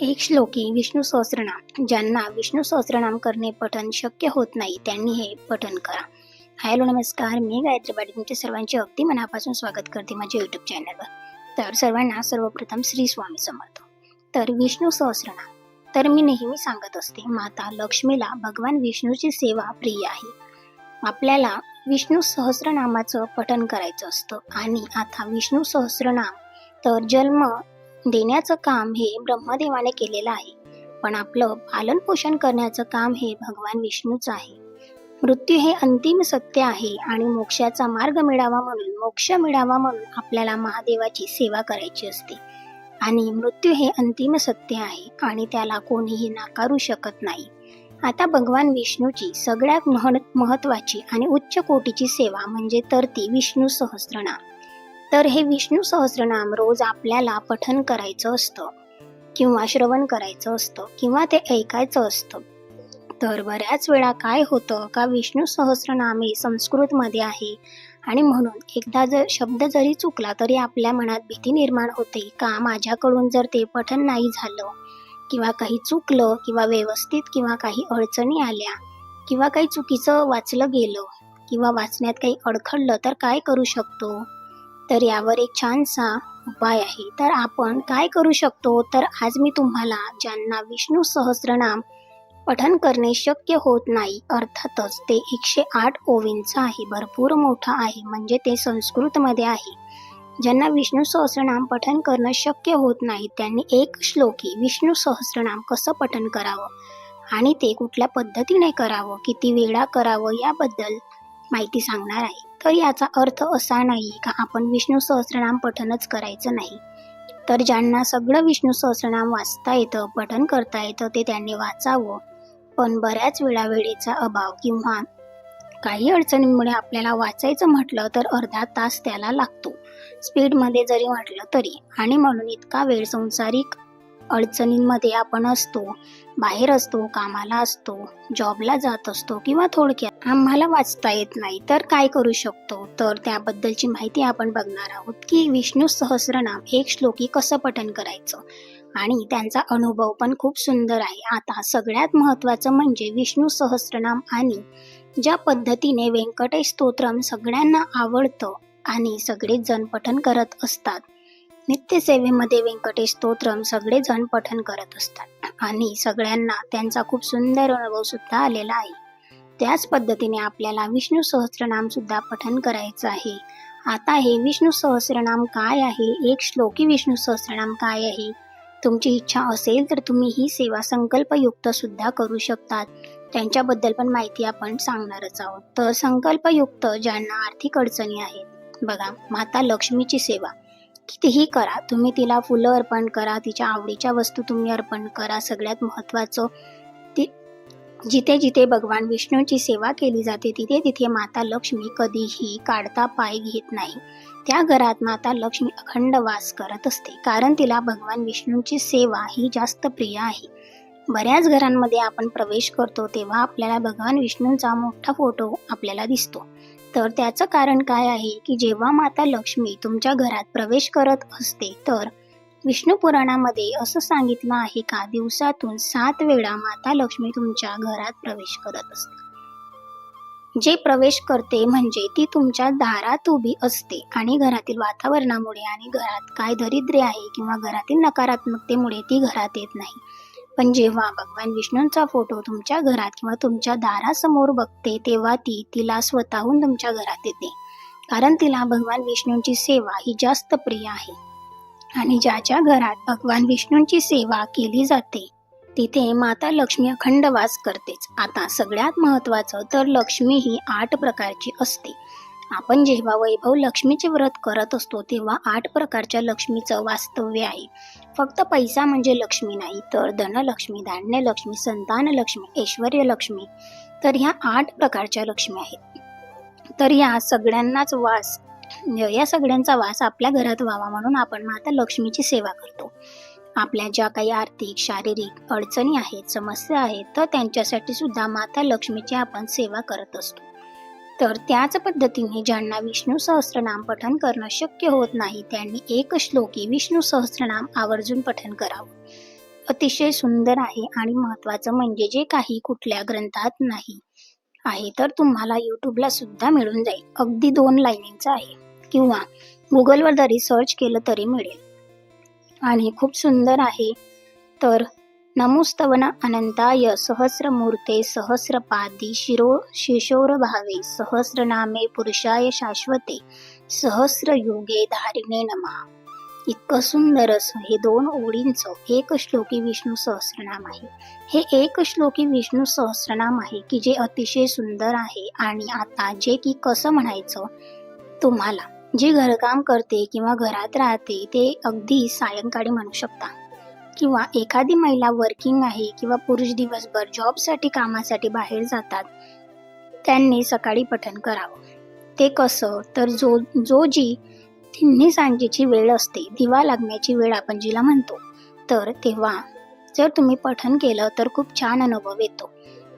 एक श्लोकी विष्णू सहस्रनाम. ज्यांना विष्णू सहस्रनाम करणे पठन शक्य होत नाही त्यांनी हे पठन करा. हॅलो नमस्कार. मी गायत्री पाटील तुमच्या सर्वांचे अगदी मनापासून स्वागत करते माझ्या यूट्यूब चॅनलवर तर सर्वांना सर्वप्रथम श्री स्वामी समर्थ. तर विष्णू सहस्रनाम. तर मी नेहमी सांगत असते माता लक्ष्मीला भगवान विष्णूची सेवा प्रिय आहे. आपल्याला विष्णू सहस्रनामाचं पठन करायचं असतं आणि आता विष्णू सहस्रनाम तर जन्म देण्याचं काम हे ब्रह्मदेवाने केलेलं आहे. पण आपलं पालन पोषण करण्याचं काम हे भगवान विष्णूच आहे. मृत्यू हे अंतिम सत्य आहे आणि मोक्षाचा मार्ग मिळावा म्हणून मोक्ष मिळावा म्हणून आपल्याला महादेवाची सेवा करायची असते. आणि मृत्यू हे अंतिम सत्य आहे आणि त्याला कोणीही नाकारू शकत नाही. आता भगवान विष्णूची सगळ्यात महत्वाची आणि उच्च कोटीची सेवा म्हणजे तर ती विष्णू सहस्रनाम. तर हे विष्णू सहस्रनाम रोज आपल्याला पठन करायचं असतं किंवा श्रवण करायचं असतं किंवा ते ऐकायचं असतं. तर बऱ्याच वेळा काय होतं का विष्णू सहस्रनामे संस्कृतमध्ये आहे आणि म्हणून एकदा जर शब्द जरी चुकला तरी आपल्या मनात भीती निर्माण होते का माझ्याकडून जर ते पठन नाही झालं किंवा काही चुकलं किंवा व्यवस्थित किंवा काही अडचणी आल्या किंवा काही चुकीचं वाचलं गेलं किंवा वाचण्यात काही अडखडलं तर काय करू शकतो? तर यावर एक छानसा उपाय आहे. तर आपण काय करू शकतो? तर आज मी तुम्हाला ज्यांना विष्णू सहस्रनाम पठन करणे शक्य होत नाही अर्थातच ते एकशे आठ ओवींचं आहे. भरपूर मोठं आहे म्हणजे ते संस्कृतमध्ये आहे. ज्यांना विष्णू सहस्रनाम पठन करणं शक्य होत नाही त्यांनी एक श्लोकी विष्णू सहस्रनाम कसं पठन करावं? आणि ते कुठल्या पद्धतीने करावं? किती वेळा करावं? याबद्दल माहिती सांगणार आहे. तर याचा अर्थ असा नाही का आपण विष्णू सहस्रनाम पठनच करायचं नाही. तर ज्यांना सगळं विष्णू सहस्रनाम वाचता येतं पठन करता येतं ते त्यांनी वाचावं. पण बऱ्याच वेळा वेळेचा अभाव किंवा काही अडचणींमुळे आपल्याला वाचायचं म्हटलं तर अर्धा तास त्याला लागतो. स्पीडमध्ये जरी म्हटलं तरी. आणि म्हणून इतका वेळ संसारिक अडचणींमध्ये आपण असतो. बाहेर असतो कामाला असतो जॉबला जात असतो किंवा थोडक्यात आम्हाला वाचता येत नाही तर काय करू शकतो? तर त्याबद्दलची माहिती आपण बघणार आहोत की विष्णू सहस्रनाम एक श्लोकी कसं पठन करायचं? आणि त्यांचा अनुभव पण खूप सुंदर आहे. आता सगळ्यात महत्त्वाचं म्हणजे विष्णू सहस्रनाम आणि ज्या पद्धतीने व्यंकटेश स्तोत्रम सगळ्यांना आवडतं आणि सगळेच जण पठन करत असतात. नित्यसेवेमध्ये व्यंकटेश स्तोत्रम सगळेजण पठन करत असतात. आणि सगळ्यांना त्यांचा खूप सुंदर अनुभव सुद्धा आलेला आहे. त्याच पद्धतीने आपल्याला विष्णू सहस्रनाम सुद्धा पठन करायचं आहे. आता हे विष्णू सहस्रनाम काय आहे? एक श्लोकी विष्णू सहस्रनाम काय आहे? तुमची इच्छा असेल तर तुम्ही ही सेवा संकल्पयुक्त सुद्धा करू शकतात. त्यांच्याबद्दल पण माहिती आपण सांगणारच आहोत. तर संकल्पयुक्त ज्यांना आर्थिक अडचणी आहेत बघा माता लक्ष्मीची सेवा. कितीही करा. तुम्ही तिला फुलं अर्पण करा. तिच्या आवडीच्या वस्तू तुम्ही अर्पण करा. सगळ्यात महत्त्वाचं ती जिथे जिथे भगवान विष्णूची सेवा केली जाते तिथे तिथे माता लक्ष्मी कधीही काढता पाय घेत नाही. त्या घरात माता लक्ष्मी अखंड वास करत असते. कारण तिला भगवान विष्णूंची सेवा ही जास्त प्रिय आहे. बऱ्याच घरांमध्ये आपण प्रवेश करतो तेव्हा आपल्याला भगवान विष्णूंचा मोठा फोटो आपल्याला दिसतो. तर त्याचं कारण काय आहे की जेव्हा माता लक्ष्मी तुमच्या घरात प्रवेश करत असते तर विष्णू पुराणामध्ये असं सांगितलं आहे का? दिवसातून सात वेळा माता लक्ष्मी तुमच्या घरात प्रवेश करत असते. जे प्रवेश करते म्हणजे ती तुमच्या दारात उभी असते आणि घरातील वातावरणामुळे आणि घरात काय दरिद्र्य आहे किंवा घरातील नकारात्मकतेमुळे ती घरात येत नाही. पण जेव्हा भगवान विष्णूंचा फोटो तुमच्या घरात किंवा तुमच्या दारासमोर बघते तेव्हा ती तिला स्वतःहून तुमच्या घरात येते. कारण तिला भगवान विष्णूंची सेवा ही जास्त प्रिय आहे. आणि ज्याच्या घरात भगवान विष्णूंची सेवा केली जाते तिथे माता लक्ष्मी अखंड वास करतेच. आता सगळ्यात महत्त्वाचं तर लक्ष्मी ही आठ प्रकारची असते. आपण जेव्हा वैभव लक्ष्मीचे व्रत करत असतो तेव्हा आठ प्रकारच्या लक्ष्मीचं वास्तव्य आहे. फक्त पैसा म्हणजे लक्ष्मी नाही तर धनलक्ष्मी धान्यलक्ष्मी संतान लक्ष्मी ऐश्वर लक्ष्मी तर ह्या आठ प्रकारच्या लक्ष्मी आहेत. तर या सगळ्यांनाच वास या सगळ्यांचा वास आपल्या घरात व्हावा म्हणून आपण माता लक्ष्मीची सेवा करतो. आपल्या ज्या काही आर्थिक शारीरिक अडचणी आहेत समस्या आहेत तर त्यांच्यासाठी सुद्धा माता लक्ष्मीची आपण सेवा करत असतो. तर त्याच पद्धतीने ज्यांना विष्णू सहस्रनाम पठन करणं शक्य होत नाही त्यांनी एक श्लोकी विष्णू सहस्रनाम आवर्जून पठन करावं. अतिशय सुंदर आहे आणि महत्त्वाचं म्हणजे जे काही कुठल्या ग्रंथात नाही आहे तर तुम्हाला यूट्यूबला सुद्धा मिळून जाईल. अगदी दोन लाईनींचं आहे. किंवा गुगलवर जरी सर्च केलं तरी मिळेल. आणि खूप सुंदर आहे. तर नमोस्तवन अनंताय सहस्रमूर्ते सहस्रपादी शिरो शिशोर भावे सहस्रनामे पुरुषाय शाश्वते सहस्रयुगे धारिणे नमा. इतकं सुंदर असं हे दोन ओळींचं एक श्लोकी विष्णू सहस्रनाम आहे. हे एक श्लोकी विष्णू सहस्रनाम आहे की जे अतिशय सुंदर आहे आणि आता जे की कसं म्हणायचं? तुम्हाला जे घरकाम करते किंवा घरात राहते ते अगदी सायंकाळी म्हणू शकता. किंवा एखादी महिला वर्किंग आहे किंवा पुरुष दिवसभर जॉबसाठी कामासाठी बाहेर जातात त्यांनी सकाळी पठण करावं. ते कसं? तर जो जो जी तिन्ही सांजेची वेळ असते दिवा लागण्याची वेळ आपण जिला म्हणतो तर तेव्हा जर तुम्ही पठण केलं तर खूप छान अनुभव येतो.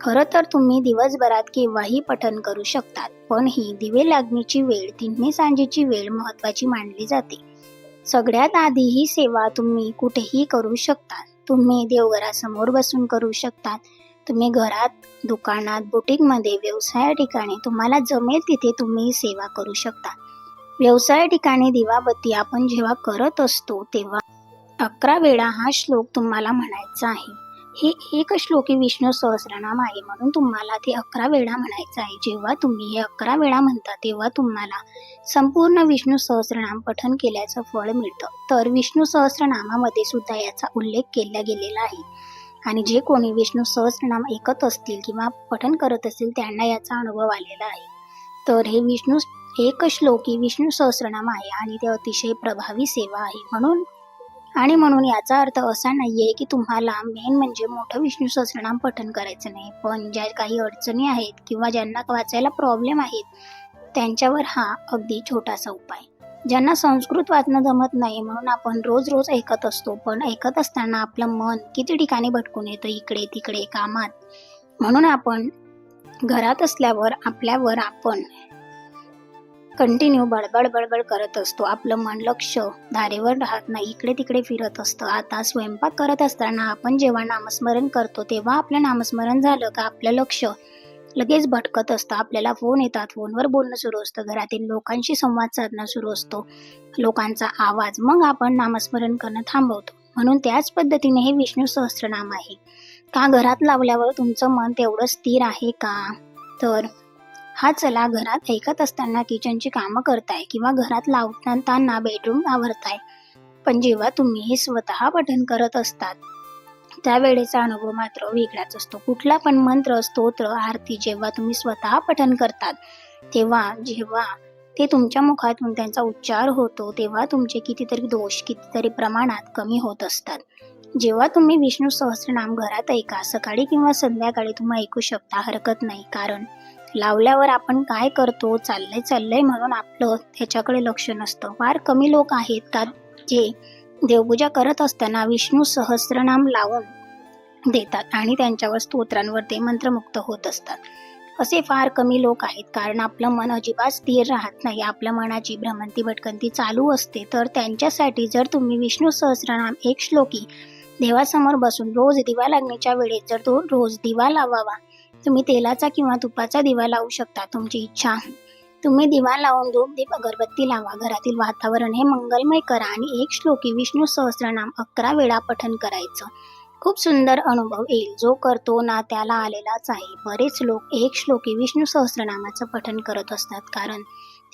खरं तर तुम्ही दिवसभरात केव्हाही पठण करू शकतात पण ही दिवे लागण्याची वेळ तिन्ही सांजेची वेळ महत्वाची मानली जाते. सगळ्यात आधी ही सेवा तुम्ही कुठेही करू शकता तुम्ही देवघरासमोर बसून करू शकतात. तुम्ही घरात दुकानात बुटीकमध्ये व्यवसाय ठिकाणी तुम्हाला जमेल तिथे तुम्ही सेवा करू शकता व्यवसाय ठिकाणी दिवाबत्ती आपण जेव्हा करत असतो तेव्हा अकरा वेळा हा श्लोक तुम्हाला म्हणायचा आहे. हे एक श्लोकी हो विष्णू सहस्रनाम आहे म्हणून तुम्हाला ते अकरा वेळा म्हणायचं आहे. जेव्हा तुम्ही हे अकरा वेळा म्हणता तेव्हा तुम्हाला संपूर्ण विष्णू सहस्रनाम पठन केल्याचं फळ मिळतं. तर विष्णू सहस्रनामामध्ये सुद्धा याचा उल्लेख केला गेलेला आहे. आणि जे कोणी विष्णू सहस्रनाम ऐकत असतील किंवा पठन करत असतील त्यांना याचा अनुभव आलेला आहे. तर हे विष्णू एक श्लोकी हो विष्णू सहस्रनाम आहे आणि ते अतिशय प्रभावी सेवा आहे म्हणून आणि म्हणून याचा अर्थ असा नाही आहे की तुम्हाला मेन म्हणजे मोठं विष्णू सहस्रनाम पठन करायचं नाही. पण ज्या काही अडचणी आहेत किंवा ज्यांना वाचायला प्रॉब्लेम आहेत त्यांच्यावर हा अगदी छोटासा उपाय. ज्यांना संस्कृत वाचणं जमत नाही म्हणून आपण रोज रोज ऐकत असतो. पण ऐकत असताना आपलं मन किती ठिकाणी भटकून येतं? इकडे तिकडे कामात. म्हणून आपण घरात असल्यावर आपल्यावर आपण कंटिन्यू बडबड बडबड करत असतो. आपलं मन लक्ष धारेवर राहत नाही. इकडे तिकडे फिरत असतं. आता स्वयंपाक करत असताना आपण जेव्हा नामस्मरण करतो तेव्हा आपलं नामस्मरण झालं का आपलं लक्ष लगेच भटकत असतं. आपल्याला फोन येतात. फोनवर बोलणं सुरू असतं. घरातील लोकांशी संवाद साधणं सुरू असतो. लोकांचा आवाज. मग आपण नामस्मरण करणं थांबवतो. म्हणून त्याच पद्धतीने हे विष्णू सहस्रनाम आहे. का घरात लावल्यावर तुमचं मन तेवढं स्थिर आहे का? तर हा चला घरात ऐकत असताना किचनची कामं करताय किंवा घरात लावताना बेडरूम आवरताय. पण जेव्हा तुम्ही हे स्वतः पठन करत असतात त्यावेळेचा अनुभव मात्र वेगळाच असतो. कुठला पण मंत्र स्तोत्र आरती जेव्हा तुम्ही स्वतः पठन करतात तेव्हा जेव्हा ते तुमच्या मुखातून त्यांचा उच्चार होतो तेव्हा तुमचे कितीतरी दोष कितीतरी प्रमाणात कमी होत असतात. जेव्हा तुम्ही विष्णू सहस्रनाम घरात ऐका सकाळी किंवा संध्याकाळी तुम्ही ऐकू शकता हरकत नाही. कारण लावल्यावर आपण काय करतो? चाललंय चाललंय म्हणून आपलं त्याच्याकडे लक्ष नसतं. फार कमी लोक आहेत का जे देवपूजा करत असताना विष्णू सहस्रनाम लावून देतात आणि त्यांच्यावर स्तोत्रांवर ते मंत्रमुक्त होत असतात. असे फार कमी लोक आहेत. कारण आपलं मन अजिबात स्थिर राहत नाही. आपल्या मनाची भ्रमंती भटकंती चालू असते. तर त्यांच्यासाठी जर तुम्ही विष्णू सहस्रनाम एक श्लोकी देवासमोर बसून रोज दिवा लागण्याच्या वेळेत जर तो रोज दिवा लावावा तुम्ही तेलाचा किंवा तुपाचा दिवा लावू शकता तुमची इच्छा. तुम्ही दिवा लावून धूप दीप अगरबत्ती लावा. घरातील वातावरण हे मंगलमय करा आणि एक श्लोकी विष्णू सहस्रनाम अकरा वेळा पठन करायचं. खूप सुंदर अनुभव येईल. जो करतो ना त्याला आलेलाच आहे. बरेच लोक एक श्लोकी विष्णू सहस्रनामाचं पठन करत असतात. कारण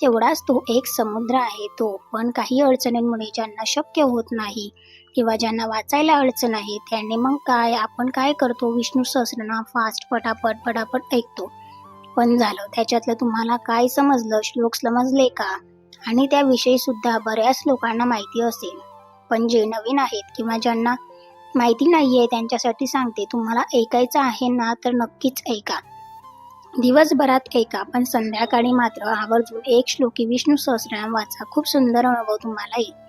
तेवढाच तो एक समुद्र आहे तो. पण काही अडचणींमुळे ज्यांना शक्य होत नाही किंवा ज्यांना वाचायला अडचण आहे त्यांनी मग काय आपण काय करतो? विष्णू सहस्रनाम फास्ट पटापट पटापट ऐकतो. पण झालं त्याच्यातलं तुम्हाला काय समजलं? श्लोक समजले का? आणि त्याविषयी सुद्धा बऱ्याच लोकांना माहिती असेल. पण जे नवीन आहेत किंवा ज्यांना माहिती नाहीये त्यांच्यासाठी सांगते तुम्हाला ऐकायचं आहे ना तर नक्कीच ऐका. दिवसभरात ऐका पण संध्याकाळी मात्र आवर्जून एक श्लोकी विष्णू सहस्रनाम वाचा. खूप सुंदर अनुभव तुम्हाला येईल.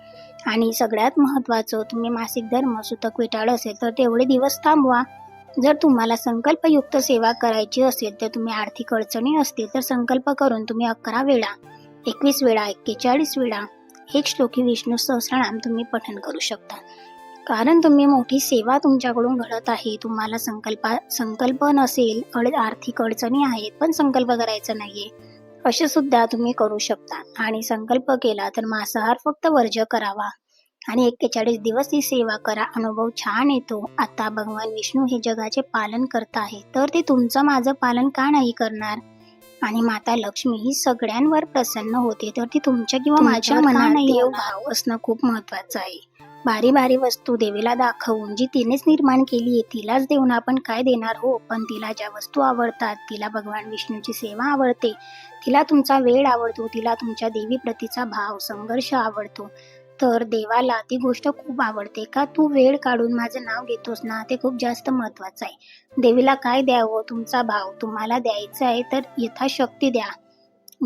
आणि सगळ्यात महत्त्वाचं तुम्ही मासिक धर्म सुतक विटाळ असेल तर तेवढे दिवस थांबवा. जर तुम्हाला संकल्पयुक्त सेवा करायची असेल तर तुम्ही आर्थिक अडचणी असतील तर संकल्प करून तुम्ही अकरा वेळा एकवीस वेळा एक्केचाळीस वेळा एक श्लोकी विष्णू सहस्रनाम तुम्ही पठन करू शकता. कारण तुम्ही मोठी सेवा तुमच्याकडून घडत आहे. तुम्हाला संकल्पा संकल्प नसेल अड आर्थिक अडचणी आहेत पण संकल्प करायचा आहे असे सुद्धा तुम्ही करू शकता. आणि संकल्प केला तर मांसाहार फक्त वर्ज्य करावा. आणि एक्केचाळीस दिवस ही सेवा करा. अनुभव छान येतो. आता भगवान विष्णू हे जगाचे पालन करत आहे. तर ते तुमचं माझं पालन का नाही करणार? आणि माता लक्ष्मी ही सगळ्यांवर प्रसन्न होते. तर ती तुमच्या किंवा माझ्या मनात? भाव असणं खूप महत्वाचं आहे. भारी भारी वस्तू देवीला दाखवून जी तिनेच निर्माण केली आहे तिलाच देऊन आपण काय देणार हो? पण तिला ज्या वस्तू आवडतात तिला भगवान विष्णूची सेवा आवडते तिला तुमचा वेळ आवडतो तिला तुमच्या देवी प्रतीचा भाव संघर्ष आवडतो. तर देवाला ती गोष्ट खूप आवडते. का तू वेळ काढून माझं नाव घेतोस ना ते खूप जास्त महत्वाचं आहे. देवीला काय द्यावं? तुमचा भाव तुम्हाला द्यायचा आहे तर यथाशक्ती द्या.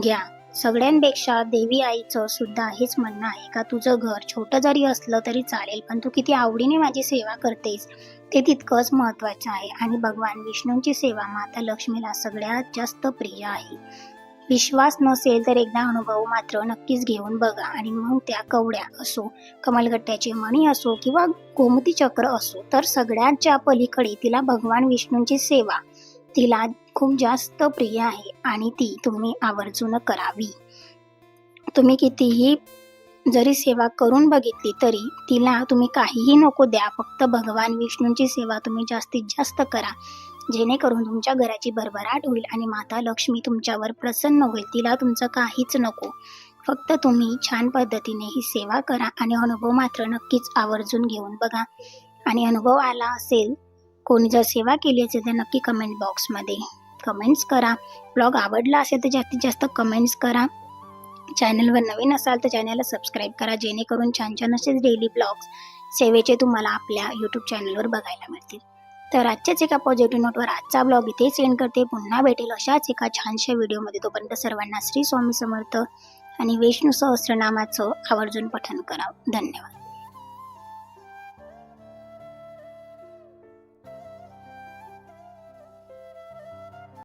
घ्या. सगळ्यांपेक्षा देवी आईचं सुद्धा हेच म्हणणं आहे का? तुझं घर छोटं जरी असलं तरी चालेल पण तू किती आवडीने माझी सेवा करतेस ते तितकंच महत्वाचं आहे. आणि भगवान विष्णूंची सेवा माता लक्ष्मीला सगळ्यात जास्त प्रिय आहे. विश्वास नसेल तर एकदा अनुभव मात्र नक्कीच घेऊन बघा. आणि मग त्या कवड्या असो कमलगट्ट्याचे मणी असो किंवा गोमती चक्र असो तर सगळ्यांच्या पलीकडे तिला भगवान विष्णूंची सेवा तिला खूप जास्त प्रिय आहे आणि ती तुम्ही आवर्जून करावी. तुम्ही कितीही जरी सेवा करून बघितली तरी तिला तुम्ही काहीही नको द्या. फक्त भगवान विष्णूंची सेवा तुम्ही जास्तीत जास्त करा. जेणेकरून तुमच्या घराची भरभराट होईल आणि माता लक्ष्मी तुमच्यावर प्रसन्न होईल. तिला तुमचं काहीच नको. फक्त तुम्ही छान पद्धतीने ही सेवा करा आणि अनुभव मात्र नक्कीच आवर्जून घेऊन बघा. आणि अनुभव आला असेल कोणी जर सेवा केली असेल तर नक्की कमेंट बॉक्समध्ये कमेंट्स करा. ब्लॉग आवडला असेल तर जास्तीत जास्त कमेंट्स करा. चॅनलवर नवीन असाल तर चॅनलला सबस्क्राईब करा. जेणेकरून छान छान असेच डेली ब्लॉग्स सेवेचे तुम्हाला आपल्या यूट्यूब चॅनलवर बघायला मिळतील. तर आजच्याच एका पॉझिटिव्ह नोटवर आजचा ब्लॉग इथेच एंड करते. पुन्हा भेटेल अशाच एका छानशा व्हिडिओमध्ये तोपर्यंत सर्वांना श्री स्वामी समर्थ आणि विष्णू सहस्रनामाचं आवर्जून पठण करा धन्यवाद.